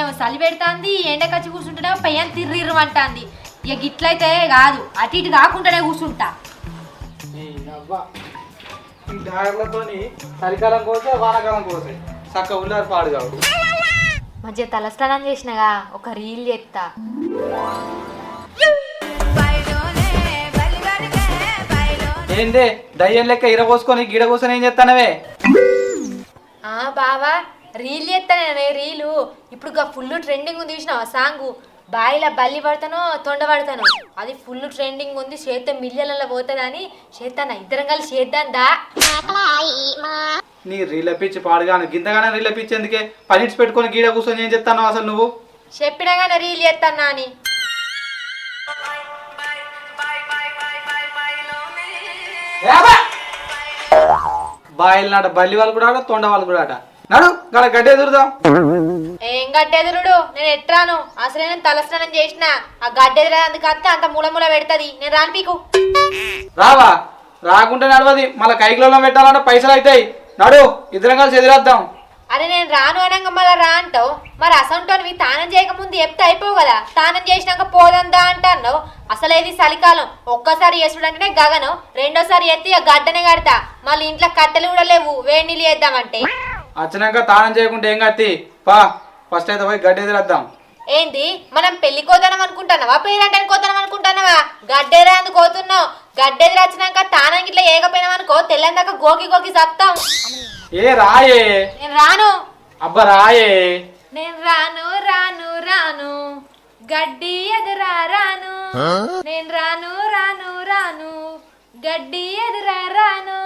కూర్చుంటేనేమో చలి పెడుతుంది ఎండకచ్చి కూర్చుంటేనేమో పెయ్యని తిర్రిర్రు అంటుంది ఇక గిట్లయితే కాదు అటు ఇటు కాకుండానే కూర్చుంటా. ఈ అవ్వ. ఈ డాయర్లతోని చలికాలం కోసే వానాకాలం కోసే చక్క ఉల్లారు పాడు కావు. మధ్య తలస్నానం చేసినగా ఒక రీల్ చెప్తా ఏందే దయ్యం లెక్క ఇరబోసుకొని గిడ కూర్చొని ఏం చేస్తానవే ఆ బావా రీల్ చేస్తానే రీలు? ఇప్పుడు ఫుల్ ట్రెండింగ్ ఉంది చూసినావా సాంగు? బాయిలో బల్లి పడతానో తొండ పడతాను? అది ఫుల్ ట్రెండింగ్ ఉంది చేస్తే మిలియన్లలో పోతుందని చేస్తాను ఇద్దరం కలిసి చేద్దాం దా నీ రీల పిచ్చి పాడుగాను. గింతగానే రీల పిచ్చి ఎందుకే? పనిట్స్ పెట్టుకొని గీడ కూర్చొని ఏం చెప్తాను అసలు నువ్వు? చెప్పినా కానీ రీల్ చేస్తానా అని. బాయిల్ నాట బల్లి వాళ్ళు కూడా ఆట తొండ వాళ్ళు కూడా ఆట నడు గడ గడ్డ ఎదురుదాం. ఏం గడ్డెదురుడు నేను ఎట్రాను అసలే నేను తలస్నానం చేసిన. ఆ గడ్డెదురందుకు అత్తే అంత మూల మూల పెడతది. నేను రాను పీకు రావా? రాకుంటే నడవది. మళ్ళీ కైకిలో పెట్టాలంటే పైసలు అవుతాయి నడు ఇద్దరం కలిసి ఎదురేద్దాం. అరే నేను రాను అనగా మళ్ళీ రా అంటావు. మరి అసంటోనివి తానం చేయకముందు చెప్తే అయిపోవు కదా. తానం చేసినాక పోదందా అంటాను అసలు ఇది చలికాలం. ఒక్కసారి చేసుడంటేనే గగనం. రెండోసారి ఎత్తి ఇక గడ్డనే కడతా. మళ్ళీ ఇంట్లో కట్టెలు కూడా లేవు. వేడి నీళ్ళు వేద్దామంటే వచ్చినాక తానం చేయకుంటే ఏం కత్తి? పా ఫస్ట్ అయితే పోయి గడ్డ ఎదురేద్దాం. ఏంది? మనం పెళ్ళి కోతనం అనుకుంటున్నావా? పేరంటానికి కోతనం అనుకుంటున్నావా? గడ్డెరా అందుకు కోతున్నావు. గడ్డెదిరి వచ్చినాక తానం ఇట్లా ఏకపోయినాం అనుకో తెల్లందాక గోకి గోకి సత్తాం. ఏ రాయే. నేను రాను. అబ్బ రాయే. నేను రాను రాను రాను. గడ్డి ఎదురా రాను. నేను రాను రాను రాను. గడ్డి ఎదురా రాను.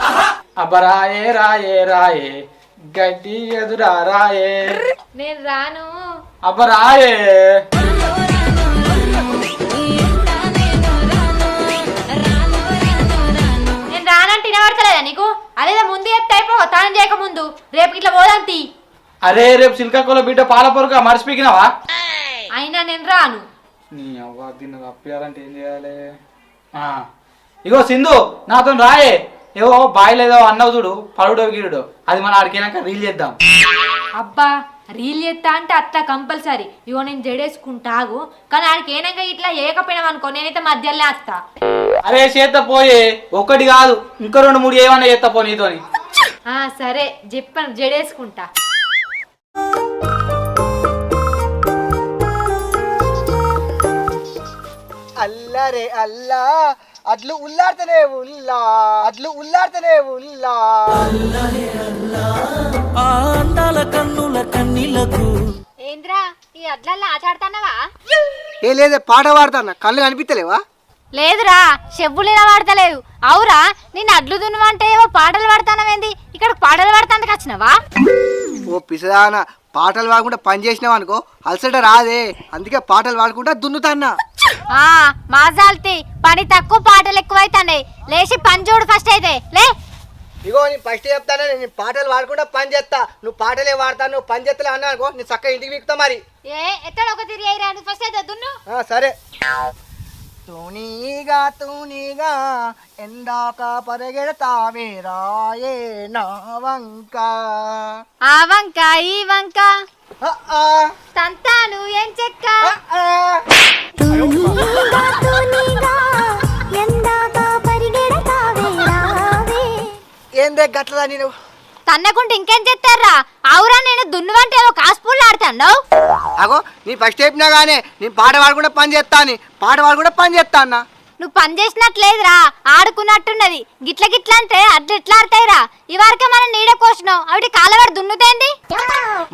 అబ్బ రాయే రాయే రాయే. గడ్డి ఎదురా రాయే నేను రాను. అబ్బ రాయే. నేను రానంటే వినబడతలేదా నీకు? అదేదో ముందు చెప్తే అయిపో తానం చేయక ముందు. రేపు ఇట్లా పోదాంతి అరే రేపు సిల్కాకుల బిడ్డ పాల పొరుక మర్చిపోయినావా అయినా నేను రాను. నీ అవ్వ దీన్ని తప్పియాలంటే ఏం చేయాలి? ఆ, ఇగో సింధు నాతో రాయే. ఏవో బాయిలు ఏదో అన్నవు చూడు పడుడో గిరుడు అది మన ఆడికినాక రీల్ చేద్దాం. అబ్బా రీల్ ఎత్తా అంటే అత్త కంపల్సరీ. ఇగో నేను జడేసుకుంటాగు కానీ ఆడికి ఏనంగా ఇట్లా ఏకపోయినాం అనుకో నేనైతే మధ్యలో వస్తా అరే చేత పోయే. ఒక్కటి కాదు ఇంకో రెండు మూడు ఏమన్నా చేస్తా పో నీతోని. ఆ సరే చెప్పాను జడేసుకుంటా. అల్లరే అల్లా అడ్లు ఉల్లాడుతూనే ఉల్లా అడ్లు ఉల్లాడుతూనే ఉల్లా. ఆ అందాల కన్నుల కన్నీళ్ళకు ఏంద్రా ఈ అడ్లల్లో ఆటాడుతున్నావా? ఏ లేదే పాట పాడుతాన్నా. కళ్ళు కనిపిస్తలేవా లేదురా చెప్పులు వాడతలేదు అవురా నేను అడ్లు దున్నమంటే ఏవో పాటలు పాడతానవేంది? ఇక్కడ పాటలు పాడతానికి వచ్చినవా? ఓ పిసదాన పాటలు పాడకుండా పని చేసినావు అనుకో అలసట రాదే. అందుకే పాటలు పాడుకుంటా దున్నుతాన్నా. ఆ మాజాల్తి పని తక్కువ పాటలు ఎక్కువైతున్నాయి. లేచి పని చూడు ఫస్ట్ అయితే. లే. ఇగో నేను ఫస్ట్ చెప్తానే నేను పాటలు పాడుకుంటా పని చేస్తా. నువ్వు పాటలే వాడతాను నువ్వు పని చేస్తలే అన్నా అనుకో నేను చక్కగా ఇంటికి వీక్తా మరి. ఏ ఎక్కడ ఒక తిరిగి అయిరా నువ్వు ఫస్ట్ అయితే దున్ను. ఆ, సరే. తూనీగా తూనీగా ఎందాక పరిగెడతావే రాయే నా వంక. ఆ వంక ఈ వంక. ఆ, ఆ, తంతాను ఏం చెక్క? ఆ. ఏందే గట్లదా నేను తన్నకుంటే ఇంకేం చెప్తారా అవురా నేను దున్నువంటే ఏవో కాసుపూలు ఆడుతాండవు అగో నీ ఫస్ట్ చెప్పినా గానే నేను పాట పాడకుండా పని చేస్తా అని పాట పాడకుండా పని చేస్తా అన్న నువ్వు పని చేసినట్లేదురా ఆడుకున్నట్టున్నది. గిట్ల గిట్ల అంటే అట్లా ఎట్లా ఆడతాయిరా. ఈ వరకే మనం నీడ కోసినాం. అవిటి కాలవాడు దున్నుతేంది?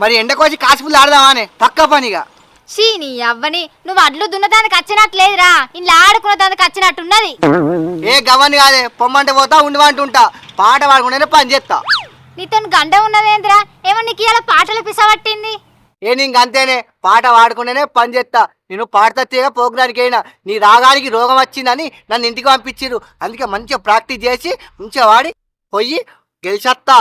మరి ఎండకోసి కాసిపులు ఆడదామా అని పక్క పనిగా. షీ నీ అవ్వని. నువ్వు అడ్లు దున్నదానికి వచ్చినట్లేదురా ఇలా ఆడుకున్నదానికి వచ్చినట్టున్నది. ఏ గవని కాదే పొమ్మంటే పోతా ఉండమంటుంటా. పాట పాడకుండానే పని చేస్తా. నీతో గండ ఉన్నదేంద్రా? ఏమో నీకు ఇలా పాటలు పిసవట్టింది. ఏ నీకు అంతేనే పాట పాడకుండానే పని చేస్తా నేను పాడతా తీగ పోగడానికి అయినా నీ రాగానికి రోగం వచ్చిందని నన్ను ఇంటికి పంపించిర్రు. అందుకే మంచిగా ప్రాక్టీస్ చేసి మంచిగా వాడి పోయి గెలిచేస్తా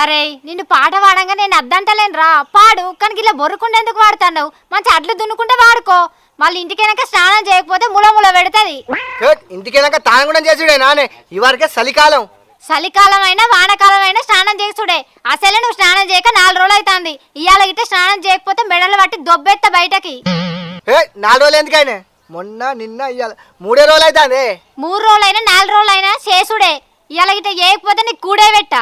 అరే నిన్ను పాట పాడంగా నేను అద్దంటలేనురా. పాడు కానీ ఇలా బొర్రకుండా ఎందుకు వాడుతున్నావు? మంచి అడ్లు దున్నుకుంటే వాడుకో. మళ్ళీ ఇంటికైనాక స్నానం చేయకపోతే ముల ముల పెడుతుంది. ఏట్, ఇంటికి వెళ్ళాక తాను కూడా చేసుడే నానే. ఇవరకే చలికాలం. చలికాలం అయినా వానకాలం అయినా స్నానం చేసుడే. అసలే నువ్వు స్నానం చేయక నాలుగు రోజులు అవుతుంది ఇవాళ గిట్ట స్నానం చేయకపోతే మెడలు పట్టి దొబ్బెత్త బయటకి. ఏ నాలుగు రోజులు ఎందుకైనా మొన్న నిన్న ఇవాళ మూడే రోజులు అవుతుంది మూడు రోజులైనా నాలుగు రోజులైనా చేసుడే. ఇవాళ గిట్ట చేయకపోతే నీకు కూడే పెట్ట.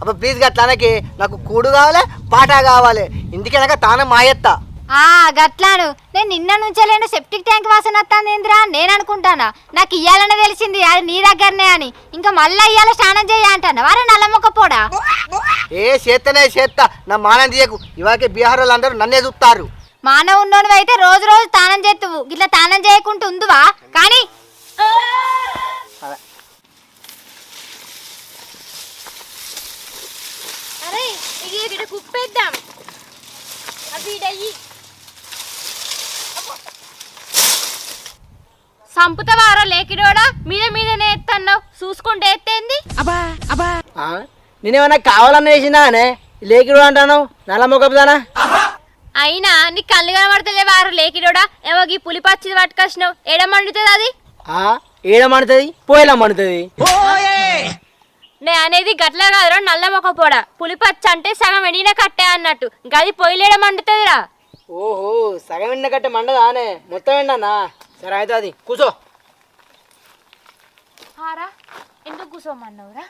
అబ్బా ప్లీజ్ గట్లానకి నాకు కూడు కావాలి పాట కావాలి. ఇంటికెనక తానే మాయత్తా. ఆ గట్లాను నేను నిన్న నుంచే లేను సెప్టిక్ ట్యాంక్ వాసన వస్తుంది ఏంద్రా అని నేను అనుకుంటానా? నాకు ఇయ్యాలనే తెలిసింది అది నీ దగ్గరనే అని. ఇంకా మళ్ళీ ఇయ్యాల స్నానం చేయ అంటాను? వారే నల్లమొక్క పోడా? ఏ చేత్తనే చేత్తా. నా మానం తీయకు. ఇవాళకి బీహార్ వాళ్ళు అందరూ నన్నే చూస్తారు మానవ ఉన్నోనివి అయితే రోజు రోజు తానం చేస్తువు గిట్లా తానం చేయకుండా ఉందువా? కానీ అరే ఇది ఇక్కడ కుప్పేద్దాం. అవి సంపుతవారా లేకిడోడా? మీద మీదనే ఎత్తన్నావు? చూసుకుంటే ఎత్తేంది? నేనేమన్నా కావాలని వేసిందా అనే లేకిడు అంటాను నల్ల మొక్కదానా అయినా నీ కళ్ళు కనబడతలే వారు లేకిడోడా? ఏమో ఈ పులి పచ్చిది పట్టుకొచ్చినావు. ఎడ మండుతుంది అది? ఏడ మండుతుంది? పోయేలా మండుతుంది? నే అనేది గట్ల కాదురా నల్ల మొక్క పోడ పులి పచ్చ అంటే సగం ఎండిన కట్టే అన్నట్టు. గది పొయ్యిలేడ మండుతుందిరా. ఓహో సగం ఎండ కట్టే మండదా అనే మొత్తం ఎండనా? సరే అయితే అది కూర్చో హారా ఎందుకు కూర్చోమన్నావురా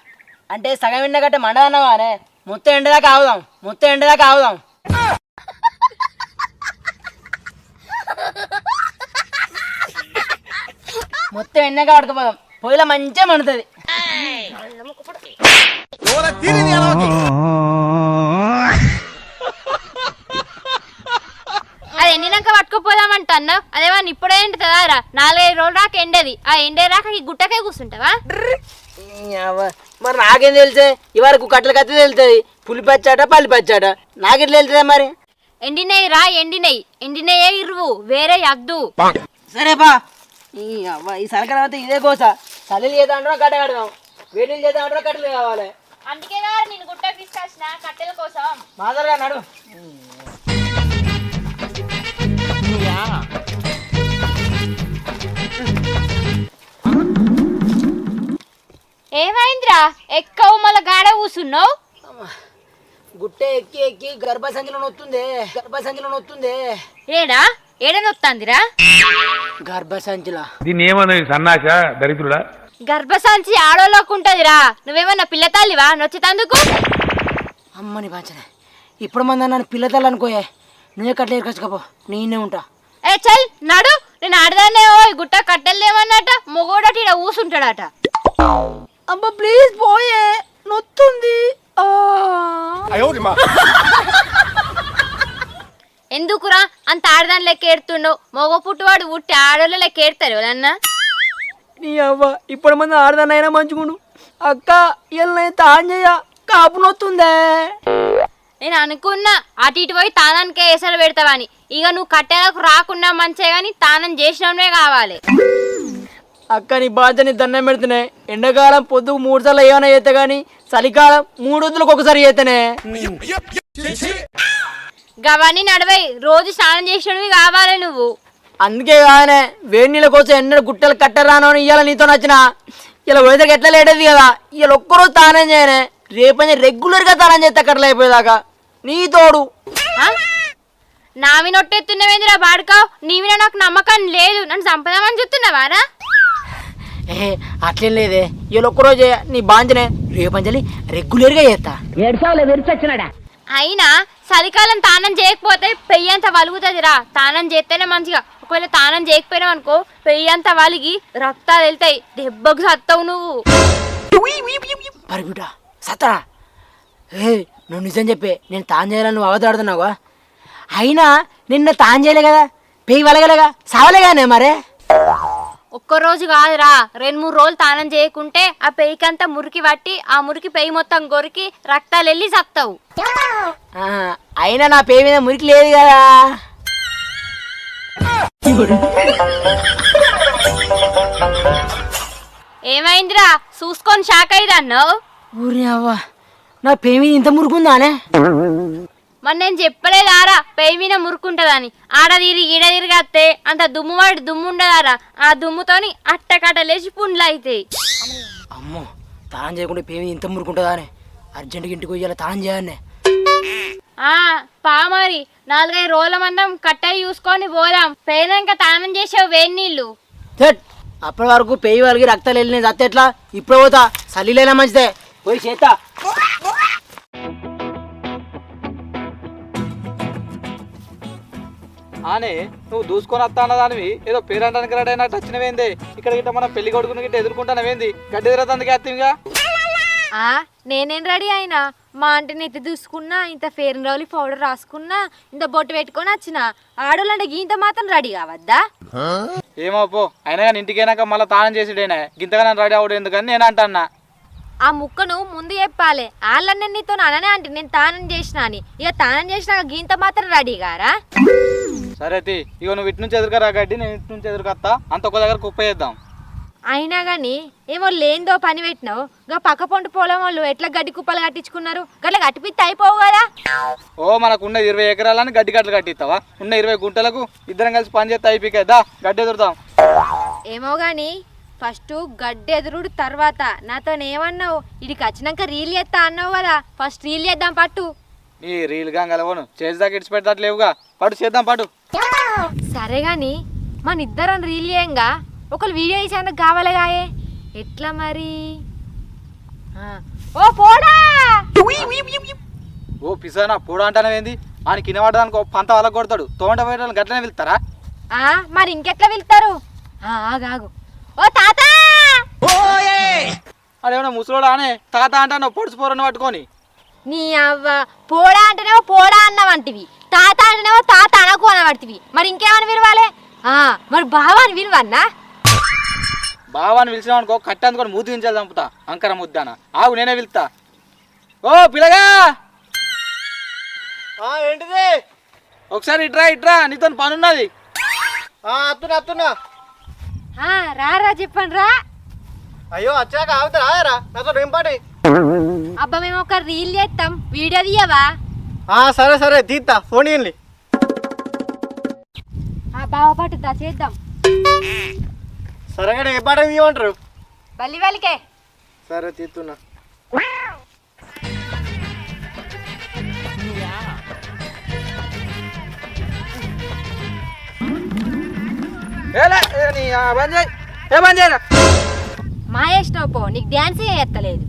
అంటే సగం ఎండ కట్టే మండదన్నావా అనే మొత్తం ఎండదాకా ఆవుదాం మొత్తం ఎండదాకా ఆవుదాం మొత్తం ఎండగా పడుకోపోదాం పొయ్యిలో మంచిగా మండుతుంది. అది ఎండినాక పట్టుకుపోదామంట అన్నావు అదేమన్నా ఇప్పుడే ఎండుతుందా రా నాలుగైదు రోజులు రాక ఎండేది. ఆ ఎండే రాక ఈ గుట్టకే కూర్చుంటావా? మరి నాకేం తెలిసే? ఇవరకు కట్టెలు కత్తి తెలుస్తుంది పులి పచ్చాట పల్లి పచ్చాట. నాకెట్లా వెళ్తుందా మరి? ఎండినయి రా ఎండినయి. ఎండినయే ఇరువు. వేరే అద్దు సరే బా ఈ అవ్వ ఇదే కోస. కట్ట కడదాం. వేడిలు కట్టెలు కావాలి. అందుకే నేను గుట్టకు తీసుకొచ్చిన కట్టెల కోసం. మాదరగా నడు. ఏమైందిరా? ఎక్కవు మళ్ళా గాడ కూసున్నావు గుట్టే ఎక్కి ఎక్కి గర్భసంచిలో నొత్తుంది గర్భసంచిలో నొత్తుంది. ఏడా? ఏడనొత్తాందిరా గర్భసంచిలో. దీన్ని ఏమన్నది సన్నాస దరిద్రుడా? గర్భసంచి ఆడోలోకి ఉంటదిరా నువ్వేమన్నా పిల్ల తల్లివా? నొచ్చితందుకు అమ్మని బాచనే. ఇప్పుడు మంది నన్ను పిల్లతల్లి అనుకోయే. నువ్వే కట్టలు ఎరకొచ్చుకోపో. నేనే ఉంటా. ఏ చల్ నడు. నేను ఆడదాన్నే ఓ గుట్ట కట్టెలేమన్నట మొగోడట ఈడ ఊసుంటాడట. అమ్మ ప్లీజ్ పోయే. నొత్తుంది. ఎందుకురా అంత ఆడదాని లెక్క ఏడుతుండవు? మగ పుట్టువాడు పుట్టి ఆడోళ్ళ లెక్క ఏడతారు ఎవరన్నా? నీ అవ్వ ఇప్పుడు మంది ఆడదానైనా మంచుకుండు అక్క ఇలా తాంజయ్య కాపు నొత్తుందే. నేను అనుకున్నా అటు ఇటు పోయి తానానికే ఎసరు పెడతావని. ఇక నువ్వు కట్టెలకు రాకుండా మంచిగా కానీ తానం చేసినవే కావాలి. అక్క నీ బాధ్యత నీ దండం పెడుతున్నాయి ఎండాకాలం పొద్దుకు మూడు సార్లు ఏమైనా చేస్తే కానీ చలికాలం మూడు రోజులకు ఒకసారి చేస్తేనే. గవన్నీ నడవై రోజు స్నానం చేసినవి కావాలి నువ్వు. అందుకే కానీ వేడి నీళ్ళ కోసం ఎన్నడూ గుట్టలు కట్టరాను అని ఇవాళ నీతో నచ్చిన. ఇలా వెదర్కి ఎట్లా లేటది కదా. ఇవాళ ఒక్కరోజు తానం చేయనే. రేపని రెగ్యులర్గా తానం చేస్తే కట్టలు అయిపోయేదాకా నీ తోడు. ఆ? నావి నొట్టెత్తున్నవేందిరా బాడుకావు? నీ మీద నాకు నమ్మకం లేదు. నన్ను చంపదామని చెప్తున్నావారా ఏ అట్లేం లేదే. ఇవాళ ఒక్కరోజు నీ బాంజనే రేపంజలి రెగ్యులర్గా చేస్తా. అయినా చలికాలం తానం చేయకపోతే పెయ్యి అంత వలుగుతుందిరా. తానం చేస్తేనే మంచిగా. ఒకవేళ తానం చేయకపోయినావు అనుకో పెయ్యి అంత వలిగి రక్తాలు వెళ్తాయి. దెబ్బకు సత్తావు నువ్వు. సత్తరా? ఏ నువ్వు నిజం చెప్పే నేను తాను చేయాలని నువ్వు అవతాడుతున్నావా అయినా నిన్న తాను చేయలే కదా పెయ్యి వలగలేగా సావలేగానే మరే? ఒక్క రోజు కాదురా రెండు మూడు రోజులు తానం చేయకుంటే ఆ పెయ్యికంతా మురికి పట్టి ఆ మురికి పెయ్యి మొత్తం కొరికి రక్తాలు వెళ్ళి సత్తావు. ఆ, అయినా నా పేరు మీద మురికి లేదు కదా? ఏమైందిరా? చూసుకొని షాక్ అయ్యిదన్నావు ఊరి అవ్వ. నా పేరు మీద ఇంత మురుకుందానే? మరి నేను చెప్పలేదారా పెయ్యి మీద మురుకుంటదని. ఆడ తిరిగి ఈడ తిరిగి వస్తే అంత దుమ్ము వాడి దుమ్ము ఉండదారా ఆ దుమ్ముతోని అట్టకట్ట లేచి పుండ్లు అవుతాయి అమ్మో తానం చేయకుండా పేమి ఇంత మురుకుంటుందా అని అర్జెంటుగా ఇంటికి పోయి తానం చేయాలనే? ఆ పా మరి. నాలుగైదు రోజుల మందం కట్టెలు చూసుకొని పోదాం. పోయినాక తానం చేసావు వేడి నీళ్ళు. అప్పటి వరకు పేయి వాళ్ళకి రక్తాలు వెళ్ళినది అత్త ఎట్లా? ఇప్పుడు పోతా. చలిలేనా మంచిదే. పోయి చేత. ఆనే నువ్వు దూసుకొని వస్తా అన్నదానివి. ఏదో పేరంటానికి రెడీ అయినట్టు వచ్చినవేంది? ఇక్కడ గిట్ట మన పెళ్ళి కొడుకుని గిట్ట ఎదుర్కొంటానవేంది? గడ్డి ఎదురతందుకే అత్తివిగా ఆ నేనేం రెడీ అయినా? మా అంటే నెత్తి దూసుకున్నా ఇంత ఫేర్ అండ్ లవ్లీ పౌడర్ రాసుకున్నా ఇంత బొట్టు పెట్టుకొని వచ్చిన ఆడోళ్ళంటే గీంత మాత్రం రెడీ కావద్దా? ఏమో పో అయినా కానీ ఇంటికి అయినాక మళ్ళీ తానం చేసిడేనే గింతగా నన్ను రెడీ అవడం ఎందుకని నేను అంటన్నా. ఆ ముక్కను ముందు చెప్పాలి. వాళ్ళని నీతో అననే అంటే నేను తానం చేసిన అని. ఇక తానం చేసినాక గీంత మాత్రం రెడీ గారా? సరే తి ఇగో నువ్వు ఇటు నుంచి ఎదురుకరా గడ్డి నేను ఇటు నుంచి ఎదురుకొస్తా అంత ఒక దగ్గర కుప్ప చేద్దాం. అయినా కానీ ఏమో లేనిదో పని పెట్టినావు. గా పక్క పొంటి పొలం వాళ్ళు ఎట్లా గడ్డి కుప్పలు కట్టించుకున్నారు? గట్ల కట్టిపిస్తే అయిపోవు కదా? ఓ మనకు ఉన్న ఇరవై ఎకరాలని గడ్డి గట్లు కట్టిస్తావా? ఉన్న ఇరవై గుంటలకు ఇద్దరం కలిసి పని చేస్తే అయిపోయిద్దా గడ్డి ఎదురుతాం ఏమో కానీ ఫస్ట్ గడ్డి ఎదురుడు తర్వాత. నాతో ఏమన్నావు? ఇడికి వచ్చినాక రీల్ చేస్తా అన్నావు కదా. ఫస్ట్ రీల్ చేద్దాం పట్టు. ఈ రీల్ గంగలవను చేసేదాకా ఇడిచి పెట్టట్లేవుగా పడు చేద్దాం పడు సరే గాని మన ఇద్దరం రీల్ చేయంగా. ఒకరు వీడియో చేసేందుకు కావాలిగాయే ఎట్లా మరి? ఆ, ఓ పోడా! ఓ పిసానా పూడ అంటానవేంది ఆయన కింద పడ్డదానికి ఒక పంత వాళ్ళకి కొడతాడు. తోంట పోయే గట్లనే వెళ్తారా? ఆ, మరి ఇంకెట్లా వెళ్తారు? ఆగు. ఓ తాత! అదేమన్నా ముసలోడా అనే తాత అంటాను పొడుచు పోరని పట్టుకొని. నీ అవ్వ పోడా అంటేనేమో పోడా అన్నవంటివి. తాత అంటేనేమో తాత అనకు అనవంటివి మరి ఇంకేమని విలువాలే? ఆ, మరి బావా అని విలువన్నా? బావాని పిలిచినావు అనుకో కట్టి అందుకొని మూతి దించాలి చంపుతా అంకర ముద్దాన. ఆగు నేనే పిలుస్తా. ఓ పిల్లగా ఏంటిది? ఒకసారి ఇట్రా ఇట్రా నీతో పని ఉన్నది అత్తున్నా అత్తున్నా. రారా చెప్పండి రా. అయ్యో వచ్చాక ఆగుతారా రా నాతో ఏం పాటి అబ్బా మేము ఒక రీల్ చేస్తాం వీడియో తీయవా? సరే సరే తీస్తా ఫోన్ ఇవ్వండి ఆ బావ పట్టుతా చేద్దాం. సరేగా ఏ పాట ఇవ్వమంటారు బల్లి వాళ్ళకే సరే తీస్తున్నా చేయరా మాయేసినావు పో నీకు డ్యాన్స్ ఎత్తలేదు.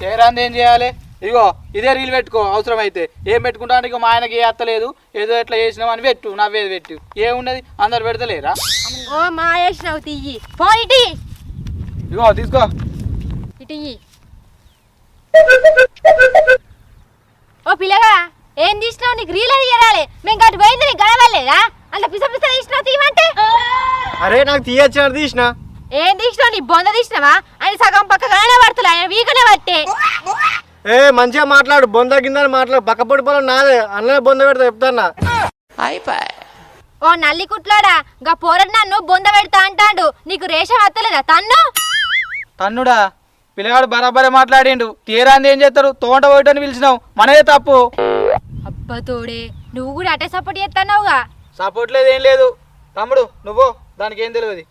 చేయరాంది ఏం చేయాలి? ఇగో ఇదే రీల్ పెట్టుకో అవసరం అయితే ఏం పెట్టుకుంటా ఇక మా ఆయనకి ఏ అత్తలేదు ఏదో ఎట్లా చేసినావు అని పెట్టు నవ్వేది పెట్టు. ఏమున్నది? అందరు పెడతలేరా? ఓ మాయేసినావు తీయి ఫోన్ ఇటీ ఇగో తీసుకో. ఇటు. ఓ పిల్లగా ఏం తీసినావు? నీకు రీల్ అది ఎరాలి మేము గటు పోయింది నీకు గడవలేదా? అంత పిస పిస తీసినావు తీయమంటే? అరే నాకు తీయచ్చాడు తీసిన. ఏం తీసినావు? నీ బొంద తీసినావా? అని సగం పక్కగానే పడుతులే ఆయన వీకనే పట్టే. ఏ మంచిగా మాట్లాడు. బొంద కింద మాట్లాడు. పక్క పొడి పొలం నాదే. అన్ననే బొంద పెడతా చెప్తాన్నా. ఓ నల్లి కుట్లాడా? గా పోరడు నన్ను బొంద పెడతా అంటాడు. నీకు రేషం వత్తలేదా తన్ను? తన్నుడా? పిల్లగాడు బరాబరే మాట్లాడిండు. తీరాంది ఏం చేస్తారు? తోట పోయటని పిలిచినావు. మనదే తప్పు. అబ్బా తోడే నువ్వు కూడా అటే సపోర్ట్ చేస్తున్నావుగా సపోర్ట్ లేదు ఏం లేదు. తమ్ముడు నువ్వు దానికి ఏం తెలియదు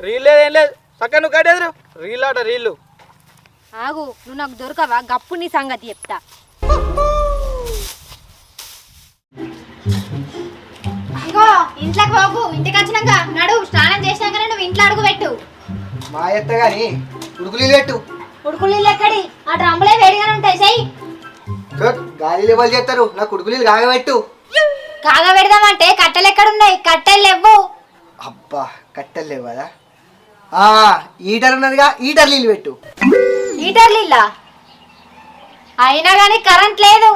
రీల్ లేదు ఏం లేదు. చక్క నువ్వు కట్టేదురు రీల్ ఆట రీళ్ళు ఆగు నువ్వు నాకు దొరకవా? గప్పు నీ సంగతి చెప్తా. ఇగో ఇంట్లోకి పోకు. ఇంటికి వచ్చినాక నడు స్నానం చేసినాక నువ్వు ఇంట్లో అడుగు పెట్టు. మా ఎత్త గాని ఉడుకులు పెట్టు. ఉడుకులు ఎక్కడి? ఆ డ్రమ్ములే వేడిగానే ఉంటాయి చెయ్యి. చూడు, గాలి లెవెల్ చేస్తారు. నా కుడుకులు కాగబెట్టు. కాగా పెడదామంటే కట్టెలు ఎక్కడున్నాయి? కట్టెలు లేవు. అబ్బా కట్టెలు లేవు కదా ఆ, ఈటర్ ఉన్నదిగా ఈటర్ నీళ్ళు పెట్టు. హీటర్లు ఇల్లా అయినా కానీ కరెంట్ లేదు.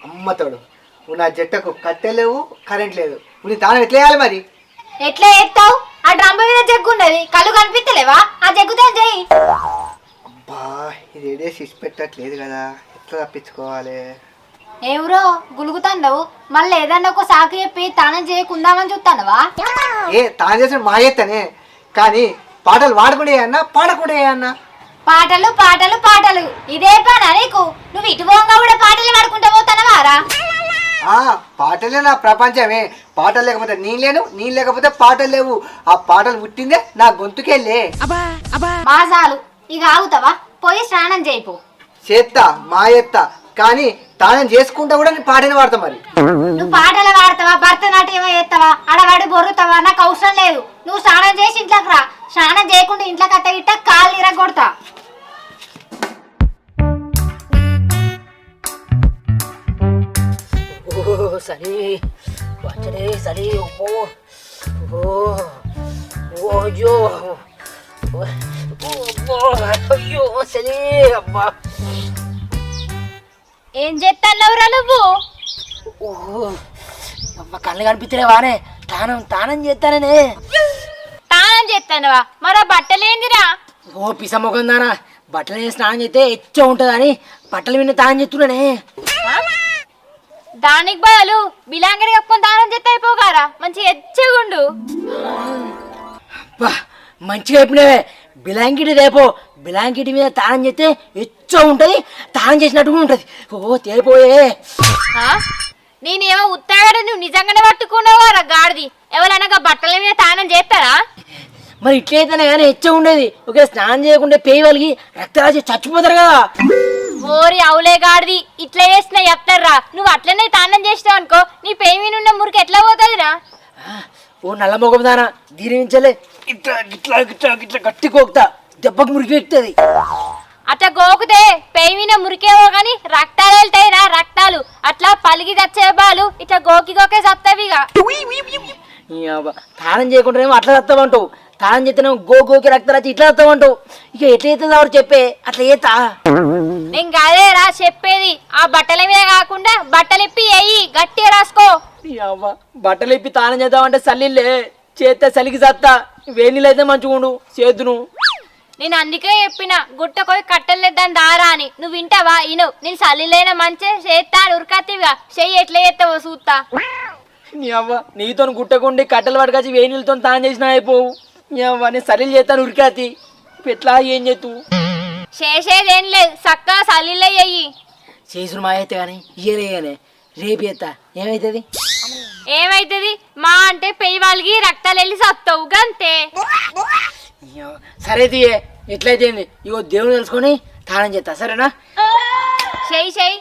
అమ్మతోడు నువ్వు నా జట్టకు కట్టెలు లేవు కరెంట్ లేదు. నీ తాను ఎట్లా వేయాలి మరి? ఎట్లా ఎత్తావు ఆ డ్రమ్ము మీద జగ్గు ఉన్నది. కళ్ళు కనిపిస్తలేవా? ఆ జగ్గుతో చెయ్యి అబ్బా ఇది ఏడే సిసి పెట్టట్లేదు కదా. ఎట్లా తప్పించుకోవాలి? ఎవరో గులుగుతాండవు. మళ్ళీ ఏదన్నా ఒక సాకు చెప్పి తానం చేయకుందామని చూస్తానవా? ఏ తాను చేసిన మా ఎత్తనే. కానీ పాటలు వాడుకునే అన్నా పాడకుండా అన్నా? పాటలు పాటలు పాటలు. ఇదే పనా నీకు? నువ్వు ఇటు పోగా కూడా పాటలు పాడుకుంటూ పోతానవారా ఆ పాటలే నా ప్రపంచమే. పాటలు లేకపోతే నేను లేను నేను లేకపోతే పాటలు లేవు. ఆ పాటలు పుట్టిందే నా గొంతుకెళ్ళే మాజాలు ఇక ఆగుతావా? పోయి స్నానం చేయిపో చేత్తా మా ఎత్తా. కానీ తానం చేసుకుంటా కూడా నేను పాటనే వాడతా మరి. నువ్వు పాటలు పాడతావా భరతనాట్యం చేస్తావా ఆడవాడి బొర్రుతావా నాకు అవసరం లేదు. నువ్వు స్నానం చేసి ఇంట్లోకి రా. స్నానం చేయకుండా ఇంట్లోకి అత్త గిట్ట కాళ్ళు ఇరగొడతా ఓ సరే. వచ్చడే సరే. ఓ ఓ ఓ అయ్యో. ఓ, అయ్యో సరే అబ్బా. ఏం చేస్తావు నువ్వు? అమ్మ కళ్ళు కనిపించలే వానే. తానం తానం చేస్తాననే. తానం చేస్తానవా? మరి బట్టలేందిరా? ఓ పిసమ్మకం దానా బట్టలు వేసి స్నానం చేస్తే ఎచ్చ ఉంటుందని బట్టల మీద తానం చేస్తున్నానే. దానికి బదులు బిలాంగడి కప్పుకొని తానం చేస్తే అయిపోగారా? మంచి ఎచ్చగుండు మంచిగా చెప్పినవే బిలాంకిటి రేపో. బిలాంకిటి మీద తానం చేస్తే ఎచ్చ ఉంటుంది తానం చేసినట్టుగా ఉంటుంది. ఓ తేలిపోయే. ఆ? నేనేమో ఉత్తాగడ నువ్వు నిజంగానే పట్టుకున్నావారా గాడిది? ఎవరైనా బట్టల మీద తానం చేస్తారా? మరి ఇట్లయితేనే కానీ హెచ్చ ఉండేది. ఒకే స్నానం చేయకుండా పేయి వాళ్ళకి రక్తరాశి చచ్చిపోతారు కదా. ఓరి అవులే గాడిది ఇట్లా చేసిన చెప్తారా? నువ్వు అట్లనే తానం చేసినావు అనుకో నీ పేయి మీద ఉన్న మురికి ఎట్లా పోతుందిరా? ఓ నల్ల మొగం దానా దీని నుంచలే. ఇట్లా ఇట్లా ఇట్లా ఇట్లా గట్టి కోకుతా దెబ్బకు మురికి ఎక్కుతుంది. అట్లా గోకుతే పేయి మీద మురికేవో గాని రక్తాలు వెళ్తాయిరా రక్తాలు. అట్లా పలిగి చచ్చే బాలు ఇట్లా గోకి గోకే చత్తవిగా తానం చేయకుండా ఏమో అట్లా చస్తావంటావు తానం చేస్తేనేమో గో గోకి రక్తరాచి ఇట్లా చస్తావంటావు ఇక ఎట్లా అవుతుంది ఎవరు చెప్పే అట్లా చేస్తా నేను కాదేరా చెప్పేది. ఆ బట్టల మీద కాకుండా బట్టలు ఇప్పి అయ్యి గట్టిగా రాసుకో. ఈ అవ్వ. బట్టలు ఇప్పి తానం చేద్దామంటే చల్లిలే చేస్తే చలికి సత్తా వేణీళ్ళు అయితే మంచిగుండు చేతును. నేను అందుకే చెప్పిన గుట్ట పోయి కట్టలేద్దాని దారా అని. నువ్వు వింటావా? ఇను నేను సల్లిలైన మంచి చేస్తా ఉరకత్తివిగా. చెయ్యి ఎట్లా చేస్తావో చూస్తా నీ అవ్వ నీతో గుట్టకుండి కట్టెలు పట్టుకొచ్చి వేణీలతో తానం చేసినా అయిపోవు. నీ అవ్వ నేను సలీలు చేస్తాను ఉరికాతి ఎట్లా ఏం చేతు చేసేదేం లేదు చక్కగా సల్లిలే అయ్యి చేసుడు మా అయితే కానీ ఇయ్యలే కానీ రేపు చేస్తా. ఏమవుతుంది ఏమైతుంది? మా అంటే పెయ్యి వాళ్ళకి రక్తాలు వెళ్ళి సత్తావు గంతే. సరే తీయే ఎట్లయితే? ఇగో దేవుని తెలుసుకొని తానం చేస్తా సరేనా? చెయ్యి చెయ్యి.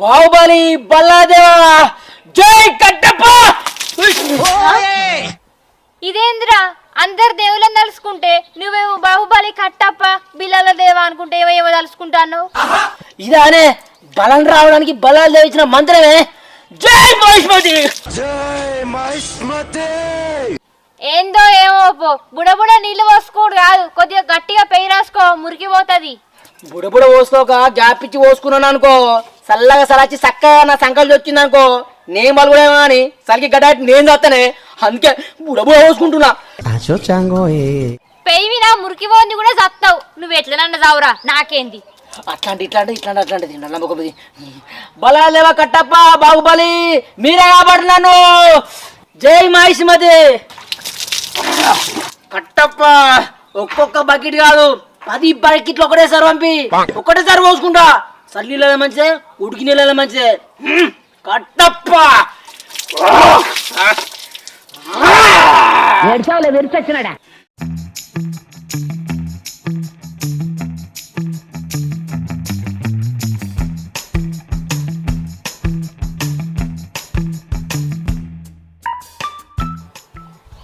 బాహుబలి బల్లాదేవా! జై కట్టప్ప! ఇదేందిరా? అందరు దేవుళ్ళని తలుసుకుంటే నువ్వేమో బాహుబలి కట్టప్ప బిల్లల దేవ అనుకుంటే ఏమో ఏమో తలుసుకుంటాను ఇదానే బలం రావడానికి బలాలు తెచ్చిన మంత్రమే జై మహిష్మతి! ఏందో ఏమో పో బుడబుడ నీళ్ళు పోసుకోడు కాదు కొద్దిగా గట్టిగా పెయి రాసుకో మురికిపోతుంది బుడబుడ పోసుకోక గ్యాప్ ఇచ్చి పోసుకున్నాను అనుకో చల్లగా సలాచి చక్కగా నా సంకల్పం వచ్చింది అనుకో నేను బలగడేమో అని సరికి గడ్డ నేను చేస్తానే. అందుకే బుడబుడ పోసుకుంటున్నా. పెయి మీద మురికిపోంది కూడా చస్తావు నువ్వు ఎట్లనన్నా చావురా? నాకేంది? అట్లాంటి ఇట్లాంటి ఇట్లాంటి అట్లాంటిది నమ్మకం బలాలేవా కట్టప్ప బాహుబలి? మీరే కాబడుతున్నాను జై మహిష్మతి. కట్టప్ప ఒక్కొక్క బకెట్ కాదు. పది బకెట్లు ఒకటేసారి పంపి. ఒకటేసారి పోసుకుంటా. చల్లి నీళ్ళ మంచిదే ఉడికి నీళ్ళ కట్టప్ప!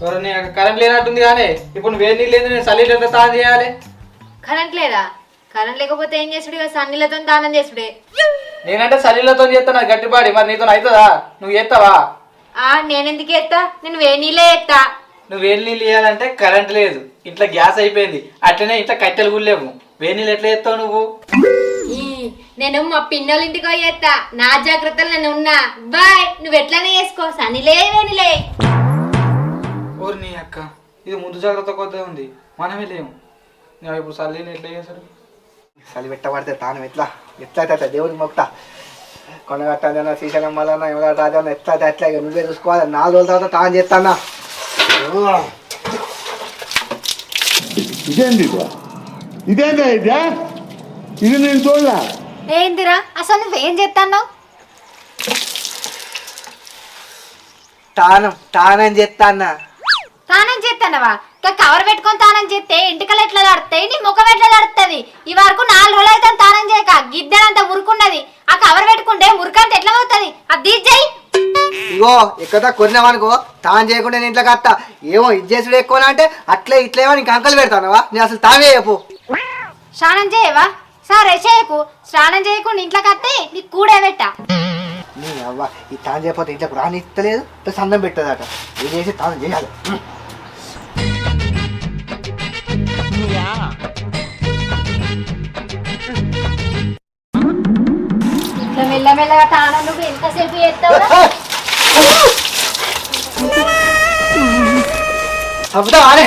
ఎవరన్నా కరెంట్ లేనట్టుంది కానీ ఇప్పుడు నువ్వు వేడి నీళ్ళు లేదు నేను చల్లి తాను చేయాలి. కరెంట్ లేదా? కరెంట్ లేకపోతే ఏం చేసుడు ఇక? సన్నీలతో దానం చేసుడే. నేనంటే చలిలతో చేస్తా నాకు గట్టిపాడి. మరి నీతో అవుతుందా నువ్వు చేస్తావా ఆ నేనెందుకు ఎత్తా నేను వేడి నీళ్ళే ఎత్తా నువ్వు వేడి నీళ్ళు ఇవ్వాలంటే కరెంట్ లేదు. ఇంట్లో గ్యాస్ అయిపోయింది. అట్లనే ఇంట్లో కట్టెలు కూడా లేవు. వేడి నీళ్ళు ఎట్లా చేస్తావు నువ్వు? ఈ, నేను మా పిన్నోళ్ళ ఇంటికి పోయి ఎత్తా నా జాగ్రత్తలు నేను ఉన్నా. బాయ్ నువ్వు ఎట్లనే చేసుకో. సనిలే వేనిలే ఓరి నీ అక్క ఇది ముందు జాగ్రత్త కొద్దే ఉంది. మనమే లేము. నేను ఇప్పుడు చల్లిని ఎట్లా చేశాడు చలి పెట్టబడితే తాను ఎట్లా? ఎట్లా దేవుడికి మొక్తా. కొనగట్టదన్నా శ్రీశైలం వల్ల రాజన్న ఎట్లా అట్లా ఇక నువ్వే చూసుకోవాలి. నాలుగు రోజుల తర్వాత తాను చేస్తానా? ఇదేంది ఇది? ఇదేందా ఇదే? ఏందిరా? అసలు నువ్వేం చేస్తాన్నావు తానం తానం చేస్తా అన్న తానం చేస్తానవా ఇంకా కవర్ పెట్టుకొని తానం చేస్తే ఇంటికలు ఎట్లా తడుతాయి? నీ ముఖం ఎట్లా తడుతుంది? ఈ వరకు నాలుగు రోజులు అయితే తానం చేయక గిద్దెనంత మురుకున్నది ఆ కవర్ పెట్టుకుంటే మురుకంత ఎట్లా అవుతుంది అది తీసేయి ఇగో ఎక్కడ కొన్నామనుకో తాను చేయకుండా నేను ఇంట్లో కత్తా ఏమో ఇది చేసుడు ఎక్కువ అంటే అట్లే ఇట్లేమో నీకు అంకలు పెడతానవా? నేను అసలు తావే చెప్పు. స్నానం చేయవా? సరే చేయకు. స్నానం చేయకుండా ఇంట్లోకి వస్తే నీకు కూడే పెట్టా. నీ అవ్వ ఈ తాను చేయకపోతే ఇంట్లోకి రానిస్తలేదు. ప్లస్ అన్నం పెట్టదట. ఇది చేసి తాను చేయాలి? మెల్లమెల్లగా తానం నువ్వు ఎంతసేపు చేస్తావు చెప్తా అనే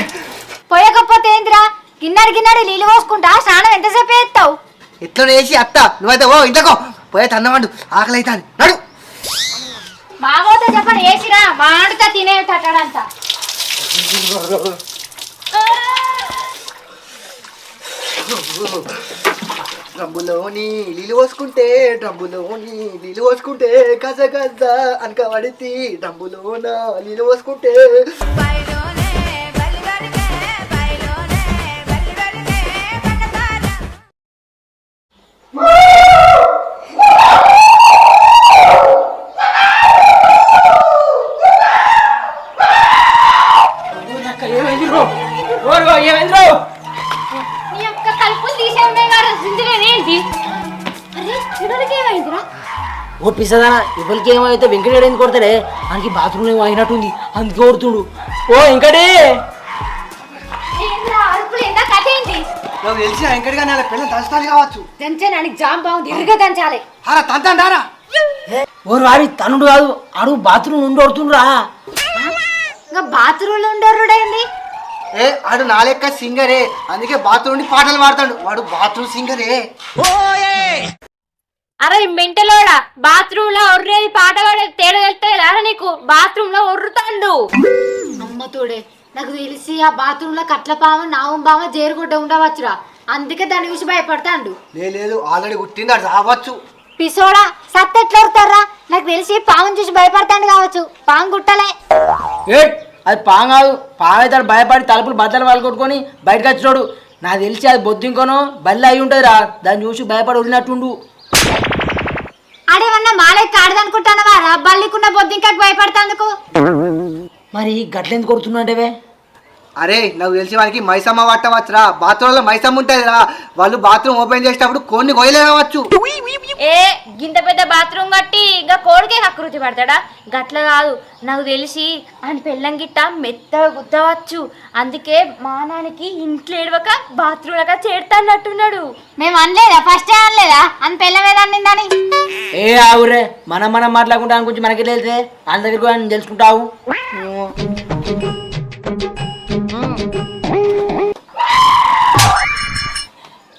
పోయకపోతే ఏందిరా గిన్నెడు గిన్నెడు నీళ్ళు పోసుకుంటా స్నానం ఎంతసేపు చేస్తావు? ఇట్లా వేసి అత్త నువ్వైతే ఓ ఇంట్లోకో పోయే తన్నమండు ఆకలి అవుతాను నడు. మామూలుతో చెప్పండి వేసిరా మాడుతా తినే తట్టడంతా. డబ్బులోని నీళ్ళు పోసుకుంటే డబ్బులోని నీళ్ళు పోసుకుంటే కస కస అనక పడితే డబ్బులోన నీళ్ళు పోసుకుంటే. పిసదానా ఎవరికి ఏమైతే వెంకటేడు ఎందుకు కొడతాడే ఆయనకి బాత్రూమ్ ఏమో అయినట్టుంది? అందుకే కొడుతుండు. ఓ నాకు తెలిసిన వెంకటగా పిల్లలు కావచ్చు. దంచనానికి జామ్ బాగుంది. ఇరుగా దంచాలి. ఓరు వాడి తనుడు కాదు అడుగు బాత్రూమ్ నుండి కొడుతుండ్రా. ఇంకా బాత్రూంలో ఉండరుడేంది ఏ ఆడు నా లెక్క సింగరే. అందుకే బాత్రూమ్ పాటలు పాడతాడు. వాడు బాత్రూమ్ సింగరే. అరే మెంటలోడా బాత్రూమ్లో ఒర్రేది పాట పాడేది తేడా తెలుస్తలేదా? నీకు బాత్రూమ్లో ఒర్రుతాండు. అమ్మతోడే నాకు తెలిసి ఆ బాత్రూమ్లో కట్ల పామ నావం పామ జేరుగుడ్డ ఉండవచ్చురా. అందుకే దాని చూసి భయపడతాండు. లేదు ఆల్రెడీ కుట్టింది అది రావచ్చు. పిసోడా సత్త ఎట్లా ఉడతారా నాకు తెలిసి పాముని చూసి భయపడతాండు కావచ్చు. పాము గుట్టలే. అది పాం కాదు. పాము అయితే భయపడి తలుపులు బద్దలు వాళ్ళు కొట్టుకొని బయటకు వచ్చినోడు నాకు తెలిసి అది బొద్దింకోనో బల్లి అయి ఉంటుంది రా దాన్ని చూసి భయపడి వదిలినట్టుండు ఆడేమన్నా మాలెక్క ఆడదనుకుంటానవా? బల్లికున్న బొద్దింకకి భయపడతాందుకు. మరి గట్లెందుకు కొడుతున్నాడేవే అరే నాకు తెలిసి వానికి మైసమ్మ పట్టవచ్చురా. బాత్రూంలో మైసమ్మ ఉంటుంది రా. వాళ్ళు బాత్రూమ్ ఓపెన్ చేసేటప్పుడు కొన్ని కొయ్యలేవచ్చు ఏ గింత పెద్ద బాత్రూమ్ కట్టి ఇంకా కోడికే కకృతి పడతాడా? గట్ల కాదు. నాకు తెలిసి ఆయన పెళ్ళం గిట్ట మెత్తగా గుద్దవచ్చు. అందుకే మానానికి ఇంట్లో ఏడవక బాత్రూమ్ లాగా చేడతాన్నట్టున్నాడు మేము అనలేదా? ఫస్ట్ అనలేదా? అని పెళ్ళ మీద అన్నిందని. ఏ ఆవురే మనం మనం మాట్లాడుకుంటా గురించి మనకి వెళ్తే వాళ్ళ ఆయన తెలుసుకుంటావు.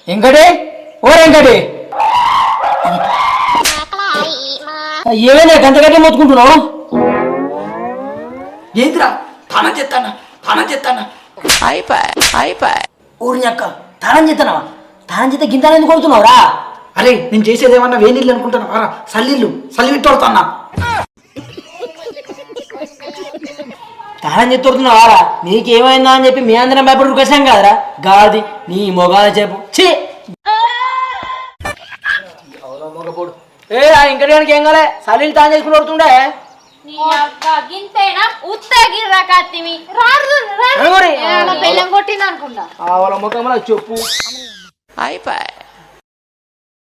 ఎంకటి ఓ వెంకటి! ఏమైనా గంట గంట మొత్తుకుంటున్నావు? ఏంటిరా తన చెత్తానా తానం చేస్తానా ఊరిని అక్క తానం చేస్తానా తానం చేస్తే గింతాలు ఎందుకు కొడుతున్నావురా? అరే నేను చేసేది ఏమన్నా వేనిల్లు అనుకుంటాను? రా సల్లిల్లు సల్లి పెట్టుకోడుతున్నా తానం చెప్తున్నావారా నీకేమైందా అని చెప్పి మీ అందరం భయపడి కసాం కదరా. గాది నీ మొగాల చెప్పు. ఛీ! ఏ ఆ ఇంకడానికి ఏం కాలే? సలీలు తాను చేసుకుని కొడుతుండే. పెళ్ళం కొట్టింది అనుకుంటా వాళ్ళ ముఖంలో చెప్పు. అయిపోయి